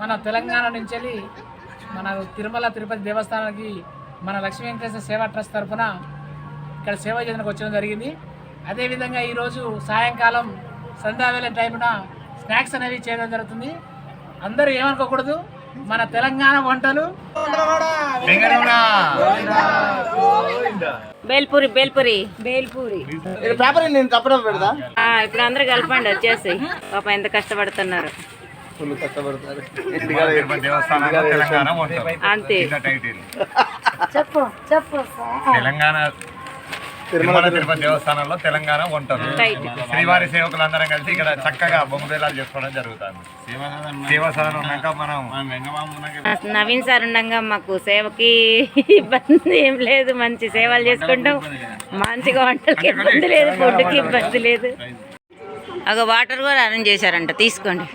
మన తెలంగాణ నుంచి వెళ్ళి మన తిరుమల తిరుపతి దేవస్థానానికి మన లక్ష్మీ వెంకటేశ్వర సేవా ట్రస్ట్ తరఫున ఇక్కడ సేవ చేయడానికి వచ్చడం జరిగింది. అదేవిధంగా ఈరోజు సాయంకాలం సంధ్యావేళ టైమున స్నాక్స్ అనేవి చేయడం జరుగుతుంది. అందరూ ఏమనుకోకూడదు. మన తెలంగాణ వంటలు బేల్పూరి బేల్పూరి. బేల్పూరి. పేపర్ నేను తప్పడం పెడతా. ఇప్పుడు అందరూ కలపండి వచ్చేసి పాప ఎంత కష్టపడుతున్నారు. ఫుల్ కష్టపడతారు. అంతే. చెప్పు చెప్పు. తెలంగాణ తిరుమల తిరుపతి. దేవస్థానంలో తెలంగాణ టైటిల్. శ్రీవారి సేవకులందరం కలిసి ఇక్కడ చక్కగా బొమ్మబేలాలు చేసుకోవడం జరుగుతుంది. సేవా సదనం ఉన్నాక మనం నవీన్ సార్ ఉండగా మాకు సేవకి ఇబ్బంది ఏం లేదు. మంచి సేవలు చేసుకుంటాం. మంచిగా వంటలకి ఇబ్బంది లేదు ఫుడ్కి ఇబ్బంది లేదు. అగ వాటర్ కూడా అరేంజ్ చేశారంట. తీసుకోండి.